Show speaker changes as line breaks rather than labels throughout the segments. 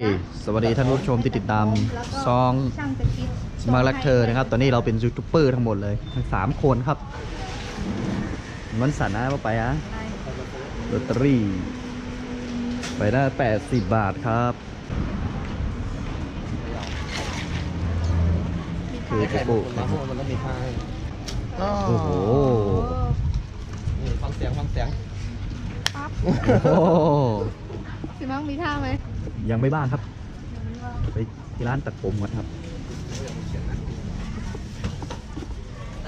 เอ้ยสวัสดีท่านผู้ชมที่ติดตามซอง
ช่างจะคิด
สมาร์ทรักเธอนะครับ ตอนนี้เราเป็นยูทูบเบอร์ทั้งหมดเลย ทั้งสามคนครับ มันสันนะว่าไปอะลอตเตอรี่ ไปได้แปดสิบบาทครับ คือจะปลูก
มาโหมันต้องมีท่าให้
โอ้โห
นี่ฟังเสียง ฟังเสียง
ปั๊บ
โอ้โห
สิมังมีท่าไหม
ยังไม่บ้างครับ ไปที่ร้านตัดผมก่อนครับ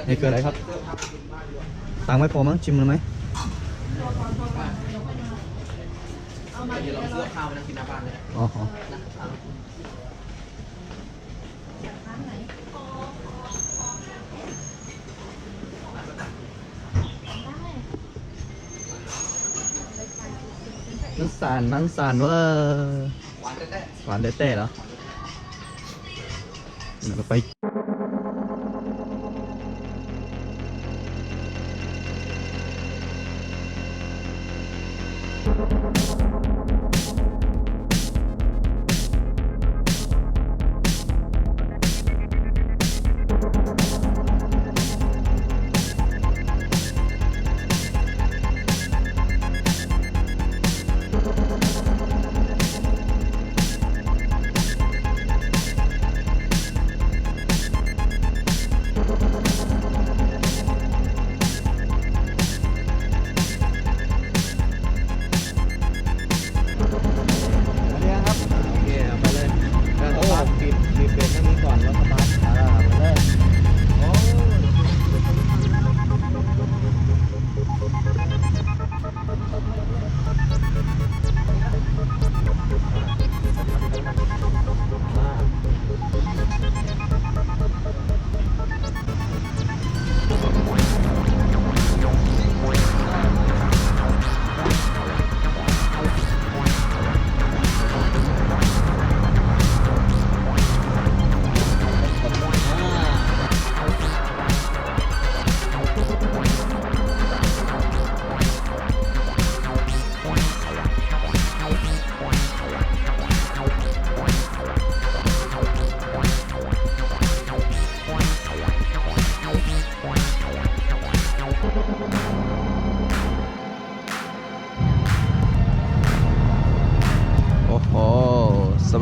นี่คืออะไรครับตังไม่พอมั้งชิมเลยไหม
เดี๋ยวเสื้อข้าวไปนั่งกินหน้าบ้านเลย
อ๋อนังสานนังสานว่า
หวานแท้
หวานเต้เหรอเราไป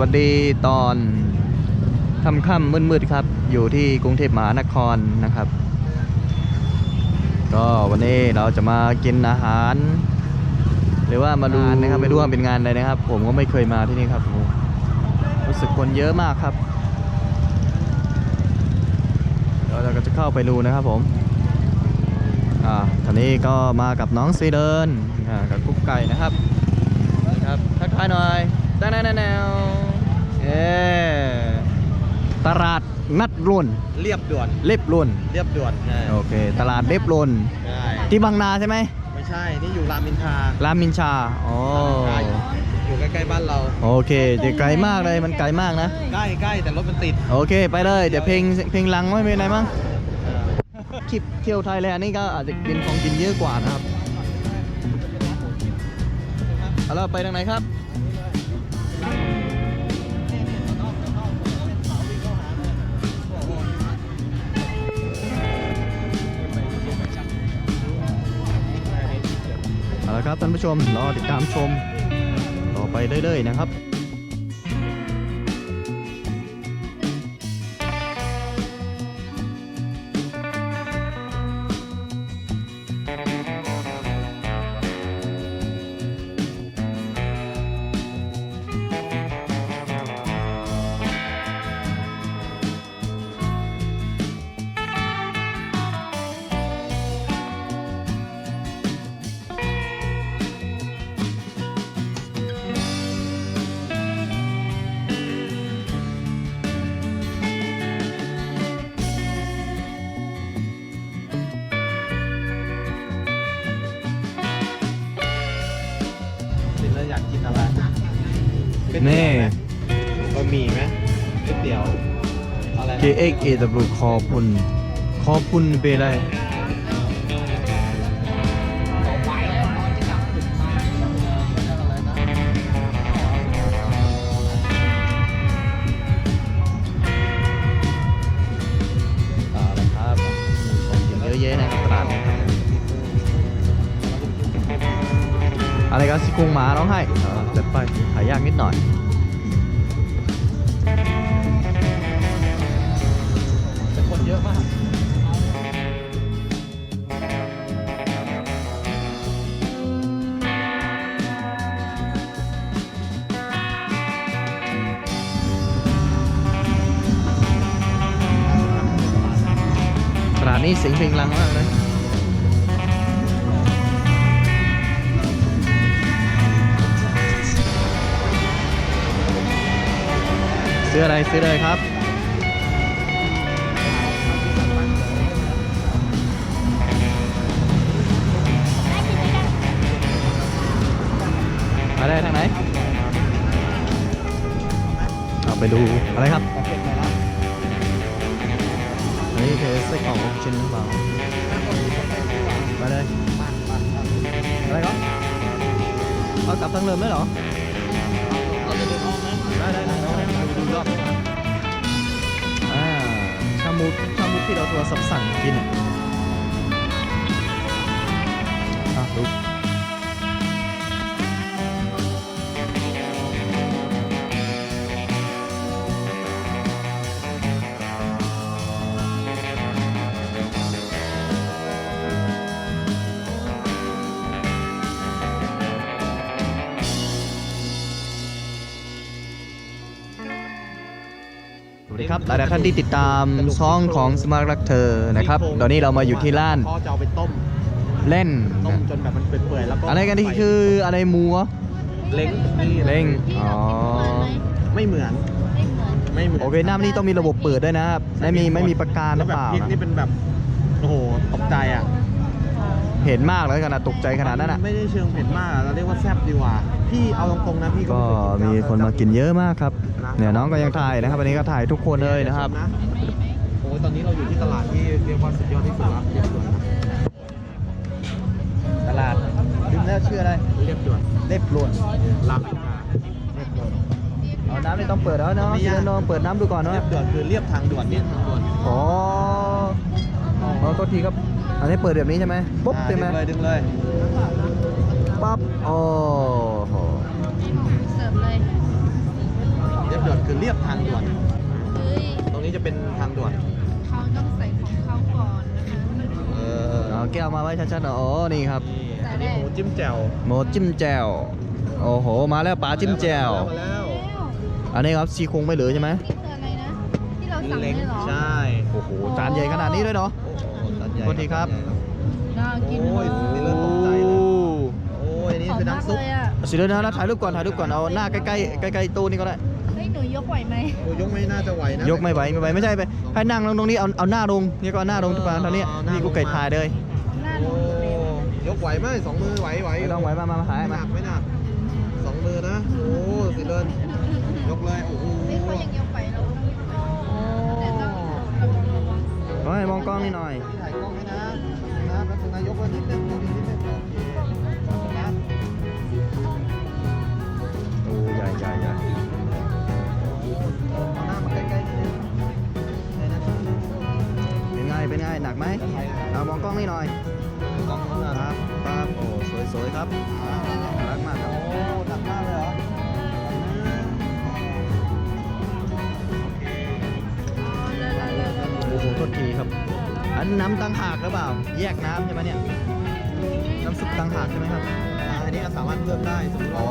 ส
วัสดีตอนค่ำๆมืดๆครับ อยู่ที่กรุงเทพมหานครนะครับ ก็วันนี้เราจะมากินอาหาร หรือว่ามาดูนะครับไม่รู้ว่าเป็นงานอะไรนะครับ ผมก็ไม่เคยมาที่นี่ครับโอ้รู้สึกคนเยอะมากครับเดี๋ยวเราก็จะเข้าไปดูนะครับผมอ่าตอนนี้ก็มากับน้องซีเดินอ่ากับกุ๊กไก่นะครับครับทักทายหน่อยแนวแนวแนว เอตลาดนัดรุ่น
เรียบด่วน
เล็บรุ่น
เรียบด่วนใช่
โอเค ตลาดเล็บรุ่น
ใช่
ที่บางนาใช่ไหม
ไม่ใช่ นี่อยู่รามอินทรารา
มอินชาอ๋อ
ใช่อยู่ใกล้ๆบ้านเรา
โอเคเดี๋ยวไกลมากเลยมันไกลมากนะ
ใกล้ใกล้แต่รถมันติด
โอเค ไปเลย เดี๋ยวเพลงเพลงลังไม่เป็นไรมั้ง
เออ
คลิปเที่ยวไทยแลนด์นี่ก็อาจจะกินของกินเยอะกว่านะครับเอาแล้วไปทางไหนครับ ละครับท่านผู้ชมรอติดตามชมต่อไปเรื่อยๆนะครับ AKW ขอบคุณ ขอบคุณไปเลยอะไรก็ซี่โครงหมาร้องไห้เจัดไปหายากนิดหน่อย
นี้เสี
ยงเพลงรังมากเลยซื้ออะไรซื้อเลยครับมาได้ทางไหนเอาไปดูอะไรครับ
นี่
คือไส้กรอกลูกชิ้นหรือเปล่าไปเลยอะไรครับเอากลับทางเดิมได้เหรอ
เราจะเดินออมไหม
ได้ได้ได้ได้ดูรอบอ่าชามูชามูที่เราตัวสับสั่งกินอะ ครับหลายๆท่านที่ติดตามช่องของสมาร์ทรักเธอนะครับตอนนี้เรามาอยู่ที่ร้าน
พ่อจะเอาไปต้ม
เล่น
ต้มจนแบบมันเปื่อยๆแล้วก็
อะไรกันนี่คืออะไรหมูเหรอ
เล้งนี่
เล้ง
ที่
อ๋อ
เราไม่เหมือนไหม
ไม่เหมือน
ไม่เหมือน
ไม่เหมือน
โอเคหน้านี่ต้องมีระบบเปิดด้วยนะครับไม่มีไม่มีประกันห
แล้
รื
ว
อ
แบ
เป
บ
ล่า
พริก
นะ
นี่เป็นแบบโอ้โหตกใจอะ
เห็นมากเลยขนาดตกใจขนาดนั้นอะ
ไม่ได้เชิงเผ็ดมากอะเราเรียกว่าแซ่บดีกว่า พี่เอาตรงๆนะพี่
ก็
ไเคย
มี
เจ้
คนมากินเยอะมากครับะเนี่ยน้องก็ยังถ่ายนะครับวันนี้ก็ถ่ายทุกคนเลยนะครับ
โอ้ยตอนนี้เราอยู่ที่ตลาดที่เรียกว่าสุดยอดที่สุดแล้วเรียบด่วนนะ
ตลาดลืมแล้วชื่ออะไร
เรียบด่วน
เล็บล้วน
ลามอินทราเรียบด่วน
เอาน้ำไม่ต้องเปิดแล้วเนาะ
ไม่ยาก
เดี๋ยวน้องเปิดน้ำดูก่อนเนาะ
เรียบด่วนคือเรียบทางด่วนเรียบทางด่วน
อ๋ออ๋อโทษทีครับ อันนี้เปิดแบบนี้ใช่ไหมปุ๊บ
อ่า
ใช่ไหม
ดึงเลยดึงเลย
ปั๊บโอ้โห
เสิร์ฟเลย
เรียบด่วนคือเรียบทางด่วน
เฮ้ย
ตรงนี้จะเป็นทางด่วน
เขาต้องใส่ของเขาก่อนนะคะ
เออ
เอาแก้วมาไว้ชัดๆหน่อยอ๋อนี่ครับ
นี่อันนี้หมูจิ้มแจ่ว
หมูจิ้มแจ่วโอ้โห มาแล้วป๋าจิ้มแจ่ว
มาแล้ว
อันนี้ครับซีโครงไม่เหลือใช่ไหม
นี่คืออะไรนะที่เราสั่ง
เล้ง
ได้เหรอ
ใช่
โอ้โหจานใหญ่ขนาดนี้ด้วยเนาะ
โอ้โหตัดใหญ่
โทษทีครับ
น่ากิน
โอ้ย
มาก
นี่เริ่มตกใจเลย โอ้ยนี่
หอม
คือ
มาก
น้ำซุป
เลยอะ
สิเดี๋ยวนะแล้วถ่ายรูปก่อนถ่ายรูปก่อนเอาหน้าใกล้ๆใกล้ๆตู้นี่ก็ได้
เฮ้ย หนูยกไหวไหม
โอ้ยกไม่น่าจะไหวนะ
ยกไม่ไหวไม่ไหวไม่ใช่ไปให้นั่งลงตรงนี้เอาเอาหน้าลงนี่ก็เอาหน้าลงทุกการตอนนี้
เอาหน้า
นี่กู
ลง
ไก่
มา
ถ่ายเลย
หน้าห
โอ้
นูเลย
ยกไหวไหมสองมือไหวไหว
ไม่ต้องไหวมามามาหาย
ไม่ห
มา
นักไม่หนักสองมือนะ โอ้สิเลินยกเลยโอ้โห
เฮ้ยเขายังยกไหวเราต้องยกไหวแต่ต้องระวังระวัง
ขอให้มองกล้องนี่หน่อยา
ยกไว้นิดนึงยกนิดนึงโอเคนะ
โอ้ใหญ่ใหญ่ใหญ่
เอาหน้ามาใกล้ๆนิดนึงได้นะ
เป็นไงเป็นไงหนักไหมเอามองกล้องนี่หน่อย
กล้องนู้น
ครับครับโอ้สวยๆครับ นน้ำตั้งหากหรือเปล่า แยกน้ำใช่ไหมเนี่ย น้ำซุปตั้งหากใช่ไหมครับ
อ่าอันนี้สามารถเพิ่มได้สมมติ
อ๋
ว่า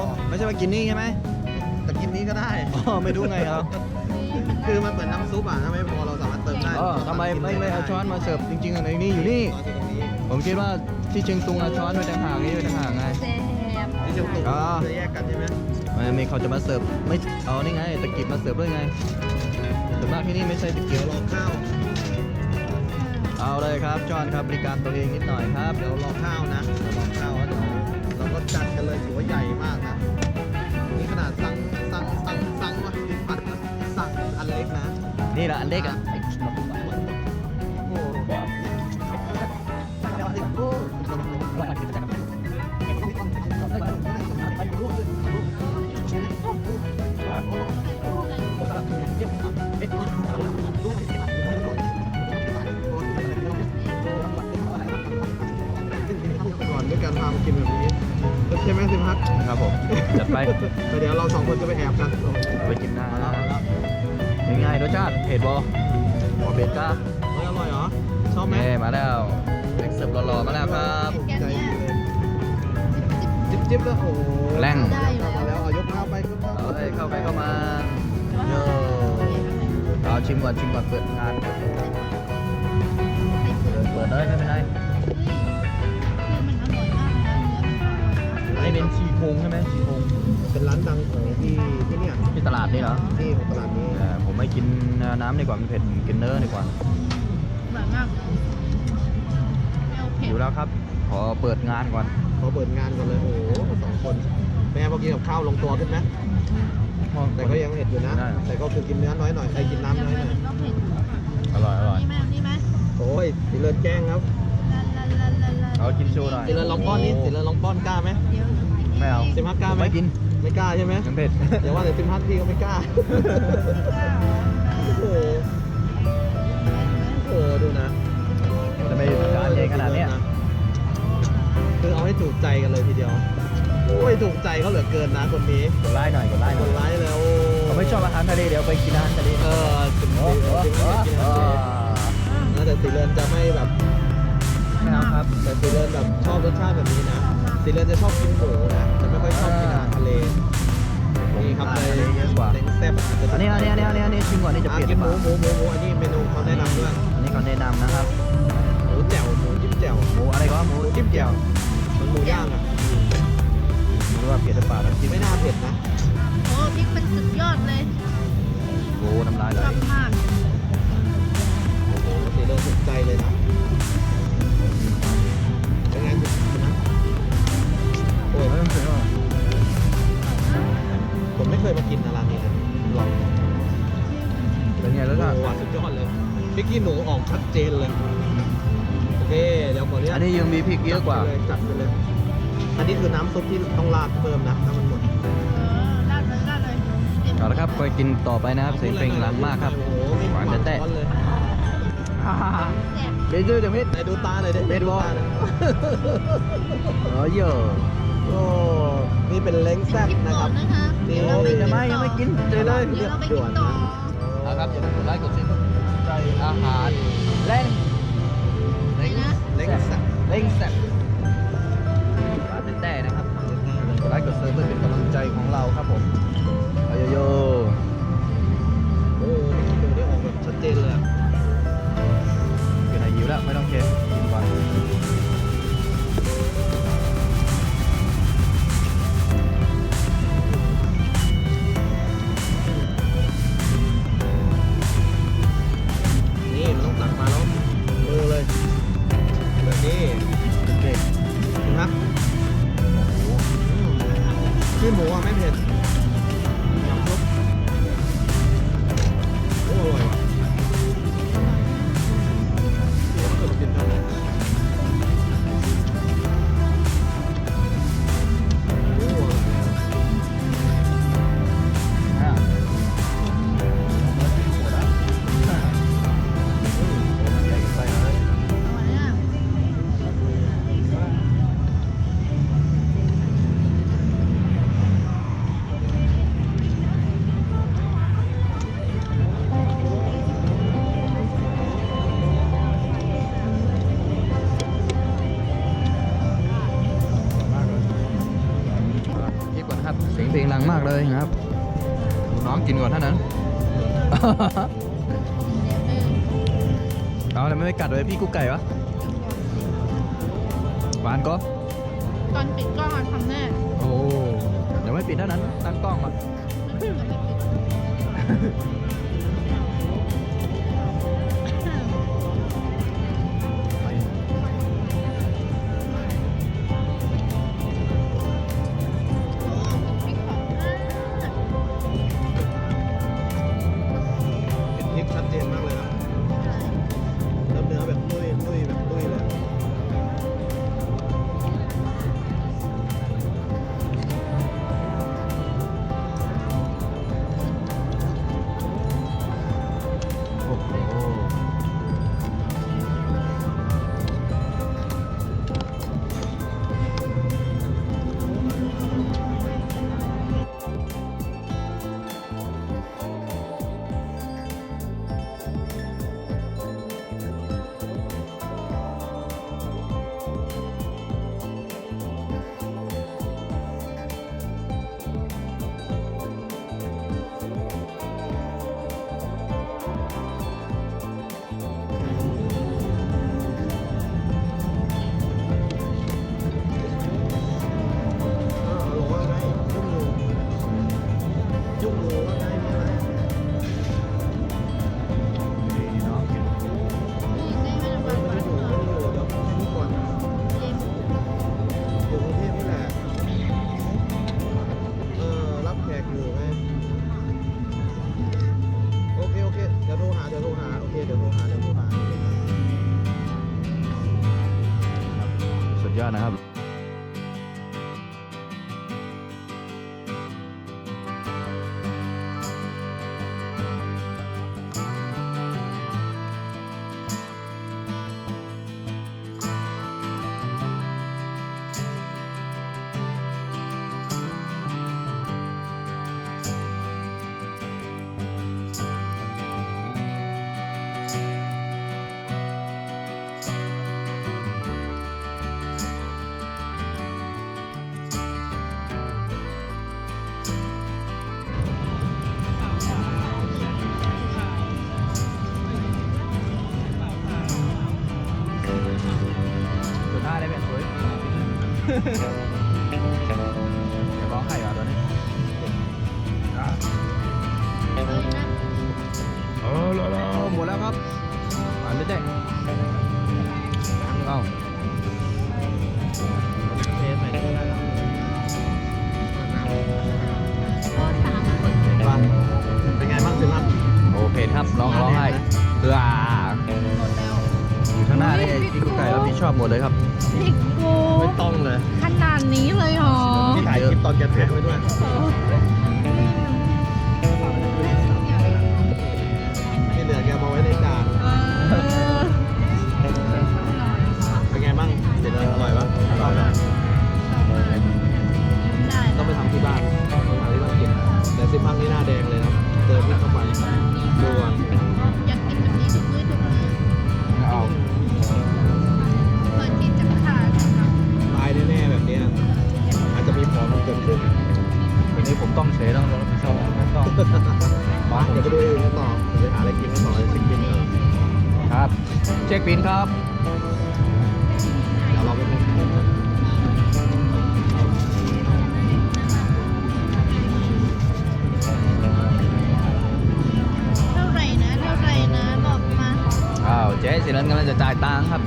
อไม่ใช่ว่ากินนี่ใช่ไหม
แต่กินนี้ก็ได้
อ๋อไม่รู้ไงครับ
คือมันเหมือนน้ำซุปอะถ้าไม่พอเราสามารถเติมได้
อ๋อทำไมไม่ไม่เอาช้อนมาเสิร์ฟจริงๆอันนี้อยู่นี่
ช้อนอยู่ตรงนี้
ผมคิดว่าที่เชียงตุงเอาช้อนไว้ต่างหากนี่ไว้ต่างหากไง
แซ่บ
ที่เชียงตุง
อ๋อ
จะแยกกันใช่ไหม
ไม่ไม่เขาจะมาเสิร์ฟไม่เอานี่ไงตะกิบมาเสิร์ฟด้วยไงส่วนมากที่นี่ไม่ใช่ตะเกี
เดี๋
ย
ยววรอข้าว
เอาเลยครับจอนครับบริการตัวเองนิดหน่อยครับ
เดี๋ยวรอข้าวนะเดี๋ยวรอข้าวแล้วเดี๋ยวเราก็จัดกันเลยถือว่าใหญ่มากนะนี่ขนาดสั่งสั่งสั่งสั่งว่าลิ้นปัดนะสั่งอันเล็กนะ
นี่แหละอันเล็กอะ จัดไป
เดี๋ยวเราสองคนจะไปแอบกัน
ไปกินหน้า
มาแล้วมาแล้ว
เป็นไงรสชาติเผ็ดบอบอเผ็ดก้า
เฮ้ยอร่อยเหรอ ชอบไหม
เอ้มาแล้วเด็กเสิร์ฟหล่อๆมาแล้วครับ
ถูกใจดีเลยจิ๊บจิ๊บแล้วโอ้โห
แรง
เข้ามาแล้วเอายกข้าวไปยกข้าว
เอาเลยเข้าไปเข้ามาโยเอาชิมก่อนชิมก่อนเปิดงานเปิดเปิดเลยไม่เป็นไร อันนี้เป็นชีโครงใช่ไหมชีโครง
เป็นร้านดังของที่ที่เนี่ย
ที่ตลาดนี่เหรอ
ที่ของตลาดนี้
เออผมไม่กินน้ำดีกว่ามันเผ็ดผมกินเนื้อดีกว่าอยู่แล้วครับ ขอเปิดงานก่อน
ขอเปิดงานก่อนเลยโอ้โหสองคนแม่พอกินกับข้าวลงตัวขึ้นไหมแต่ก็ยังเผ็ดอยู่นะ
ได้
แต่ก็คือกินเนื้อน้อยหน่อยใครกินน้ำน้อยหน่อย
อร่อยอร่อย
โอ้ยสีเลือนแกล้งครับ
เอากินชูหน่อย
สีเลือนลองป้อนนี่สีเลือนลองป้อนกล้าไหม
ไม่เอา
สิบห้ากล้าไหม
ไม่กิน
ไม่กล้าใช่ไหม
มันเผ็ด
เดี๋ยวว่าแต่สิบห้าพี่ก็ไม่กล้าโอ้โหโอ้โหดูนะ
จะไม่การใหญ่ขนาดเนี้ย
คือเอาให้ถูกใจกันเลยทีเดียวโอ้ยถูกใจเขาเหลือเกินนะคนนี้
กดไลค์หน่อยกดไลค์ห
ค
น่อย
นร้ายแล้ว
เขาไม่ชอบอาหารทะเลเดี๋ยวไปกินอาหารทะเล
เออถึง
โอ้
ถึง
โห
ถึงไม่กินอาหารทะเลนะแต่สีเรือนจะไม่แบบ
ไม่เอาครับ
แต่สีเรือนแบบชอบรสชาติแบบนี้นะ สีเรือนจะชอบกินหมูนะ จะไม่ค่อยชอบกินอาหารทะเล นี่ครับเลย
อาหารทะเลเยอะกว่า
เล้งแซ่บ
อันนี้อันนี้อันนี้อันนี้อันนี้ชิมก่อนนี่จะ
อะ
เปลี่ยน
กินห
ห
มู
รือ
ห
เป
มู
ล่า
หมูหมูอันนี้เมนูเขาแนะนำด้วย
อันนี้เขาแนะนำนะครับ
หมูแจ่วหมูจิ้มแจ่ว
หมูอะไรก็หมูจิ้มแจ่ว
เหมันหมูย่างอะ
ไม่รู้ว่าเปลี่ยนหรือเปล่าน้ำจิ้ม
ไม่น่าเผ็ดนะ
โอ้พริกเป็นสุดยอดเลย
โอ้น้ำลายไหล
ชอบมาก
โอ้โหสีเรือนถูกใจเลยนะ อ้ย
ไม่ต้องเสียหรอก
ผมไม่เคยมากินนะร้านนี้นะลอง
เป็นไงแล้วก็
โอ้โหสุดยอดเลยพริกขี้หนูออกชัดเจนเลยโอเคเดี๋ยวขออนุญา
อั
ต
นนี้ยังมีพริกเยอะกว่า
จัดไปเลยจัดไปเลย อันนี้คือน้ำซุปที่ต้องราดเพิ่มนะถ้ามันหมด
เออราดเลยราดเลย
เอาละครับไปกินต่อไปนะครับเสียงเพลงหลังมากครับ
โอ้โหไม่
หวานแต้
ช้อนเลย
แซ่บ
เดี๋ยวเจอจะเม็ด
ไหนดูตาเลยดิ
เม็ดวอ
ตาหน่อย
เออเยอะ
โอ้นี่เป็นเล้งแซ่บ
กิน
นะ
ก่
ค
อ
รับ
นนะคะ
นี่
เดี๋ยวเราไป
ยังไม่
กิน
ยังไม่กิน
ต่อ
เจอเลย
เดี๋ยวเราไปกินต่อ
เอาครับอย่าลืมกดไลค์กดแชร์ใจอาหารเล่น
ไหนนะ
เล้งแซ่บ
เล่งแซ่บปลาแต้ๆนะครับกดไลค์กดเซิร์ฟเพื่อเป็นกำลังใจของเราครับผม สียงเพลงดังมากเลยนะครับดูน้องกินก่อนเท่านั้นเอาทำไมไม่กัดเลยพี่กุ๊กไก่วะหวานก็
ตอนปิดกล้องอะทำแน่
โอ้ยังไม่ปิดเท่านั้น ตั้งกล้องก่อน
ยอ
ดนะครับ @웃 อ
บหมดเลยครับ
พี่กู
ไม่ต้องเลย
ขนาดนี้เลยเหรอ
ที่ถ่ายคลิปตอนแกแพ้ไว้ด้วย เกิดขึ้
น
วันนี้ผมต้องเฉยต้องรับผิดชอบนะต้อง
มาเดี๋ยวไปดูอื่นกันต่อเดี๋ยวไปหาอะไรกินกันต่อจะเช็คบินก่อน
ครับ เช็คบินครับ
เดี๋ยวเราไปดู
เท่าไหร่นะเท่าไหร่นะบอกมา
อ้าวเจ๊สินันกำลังจะจ่ายตังค์ครับ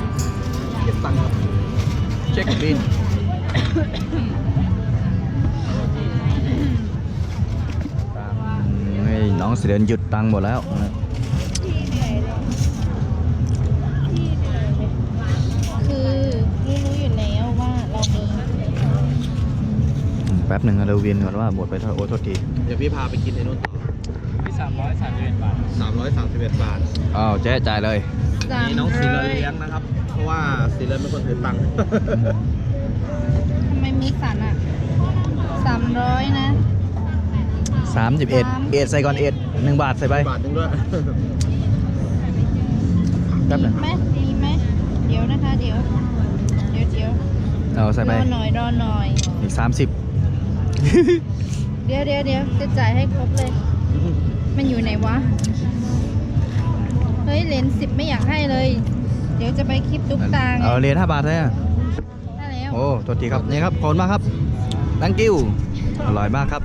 เก็บตังค์ครับ
เช็คบิน องสิเดนหยุดตังค์หมดแล้วนะ
คือรู้รู้อยู่แล้วว่าเรามี
อืมแป๊บหนึ่งนะเราเวียนก่อนว่าหมดไปเท่าโอ้โทษที
เดี๋ยวพี่พาไปกินในนู้นต่อ
ที่สามร้อยสามสิบเอ็ดบาท
331บาท
อ้าวเจ๊จ่ายเลย
สาม
นี่น้องสีเล
ร้
น
อย
เลี้ยงนะครับ เพราะว่าสีเลนเป็นคนถือตังค์
ทำไมมีสันอะสามร้อยนะ
31เอ็ดใส่ก่อนเอ็ดหนึ่งบาทใส่ไป
บาทหนึงด้วย
แป๊บหนึง
ดีไหมดีไหมเดี๋ยวนะคะ เดี๋ยว เดี๋ยวเดี๋ยว
เอาใส่ไป
รอหน่อยรอหน่อย
อีก
เดี๋ยวเดี๋ยวเดี๋ยวจะจ่ายให้ครบเลย มันอยู่ไหนวะ เฮ้ยเหรียญสิบไม่อยากให้เลย เดี๋ยวจะไปคลิปตุ๊กตา
30
ไง
เอาเหรียญ5บาทเลยอะ
ได้แล้ว
โอ้โทษทีครับ นี่ครับ ขอบคุณมากครับ thank you อร่อยมากครับ